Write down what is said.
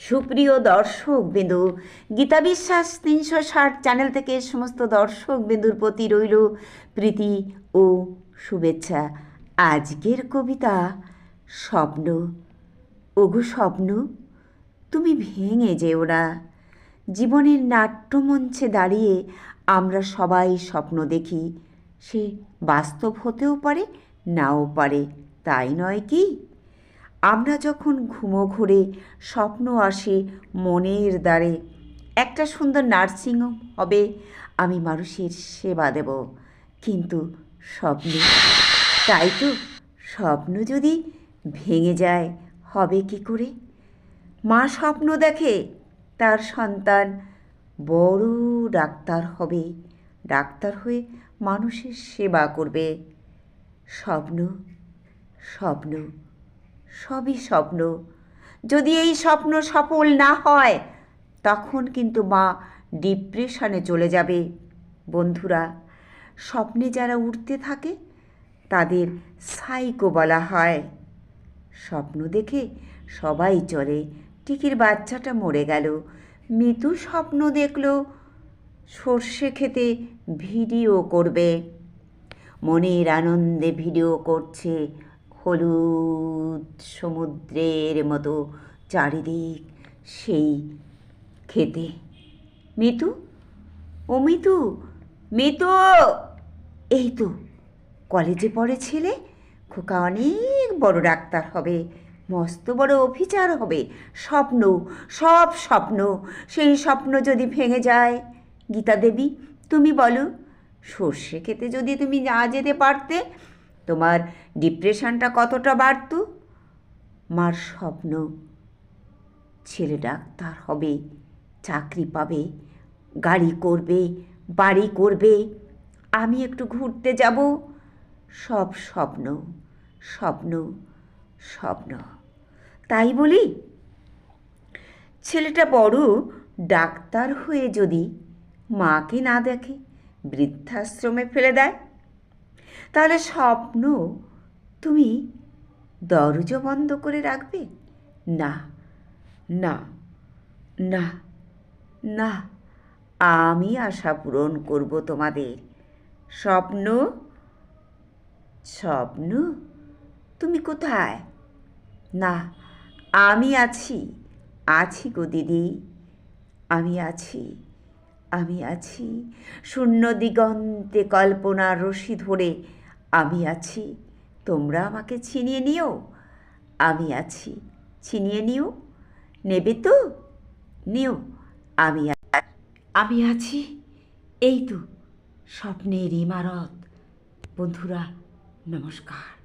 সুপ্রিয় দর্শক বিন্দু গীতা বিশ্বাস তিনশো ষাট চ্যানেল থেকে সমস্ত দর্শক বিন্দুর প্রতি রইল প্রীতি ও শুভেচ্ছা। আজকের কবিতা, স্বপ্ন, ওগো স্বপ্ন, তুমি ভেঙে যেও না। জীবনের নাট্যমঞ্চে দাঁড়িয়ে আমরা সবাই স্বপ্ন দেখি, সে বাস্তব হতেও পারে, নাও পারে, তাই নয় কি? আমরা যখন ঘুমো ঘুরে স্বপ্ন আসে মনের দ্বারে, একটা সুন্দর নার্সিংহোম হবে, আমি মানুষের সেবা দেব। কিন্তু স্বপ্ন, তাই তো স্বপ্ন যদি ভেঙে যায়, হবে কি করে? মা স্বপ্ন দেখে, তার সন্তান বড় ডাক্তার হবে, ডাক্তার হয়ে মানুষের সেবা করবে। স্বপ্ন স্বপ্ন। সবই স্বপ্ন। যদি এই স্বপ্ন সফল না হয়, তখন কিন্তু মা ডিপ্রেশনে চলে যাবে। বন্ধুরা, স্বপ্নে যারা উঠতে থাকে, তাদের সাইকো বলা হয়। স্বপ্ন দেখে সবাই চলে। টিকির বাচ্চাটা মরে গেল। মিতু স্বপ্ন দেখল। সর্ষে খেতে ভিডিও করবে। মনের আনন্দে ভিডিও করছে। হলুদ সমুদ্রের মতো চারিদিক সেই খেতে। মিতু? ও মিতু? মিতু! এই তো, কলেজে পড়ে ছেলে, খোকা অনেক বড় ডাক্তার হবে, মস্ত বড় অফিসার হবে, স্বপ্ন, সব স্বপ্ন, সেই স্বপ্ন যদি ভেঙে যায়। গীতা দেবী, তুমি বলো, সর্ষে খেতে যদি তুমি না যেতে পারতে তোমার ডিপ্রেশনটা কতটা বাড়ত? মার স্বপ্ন। ছেলে ডাক্তার হবে, চাকরি পাবে, গাড়ি করবে, বাড়ি করবে, আমি একটু ঘুরতে যাব। সব স্বপ্ন স্বপ্ন স্বপ্ন। তাই বলি, ছেলেটা বড় ডাক্তার হয়ে যদি মাকে না দেখে, বৃদ্ধাশ্রমে ফেলে দেয়। তাহলে স্বপ্ন তুমি দরজা বন্ধ করে রাখবে? না না না না, আমি আশা পূরণ করব তোমাদের। স্বপ্ন স্বপ্ন, তুমি কোথায়? না, আমি আছি আছি গো দিদি, আমি আছি আমি আছি। শূন্য দিগন্তে কল্পনার রশি ধরে আমি আছি, তোমরা আমাকে ছিনিয়ে নিও। আমি আছি, ছিনিয়ে নিও। নেবে তো? নিও। আমি আমি আছি। এই তো, স্বপ্নের ইমারত। বন্ধুরা, নমস্কার।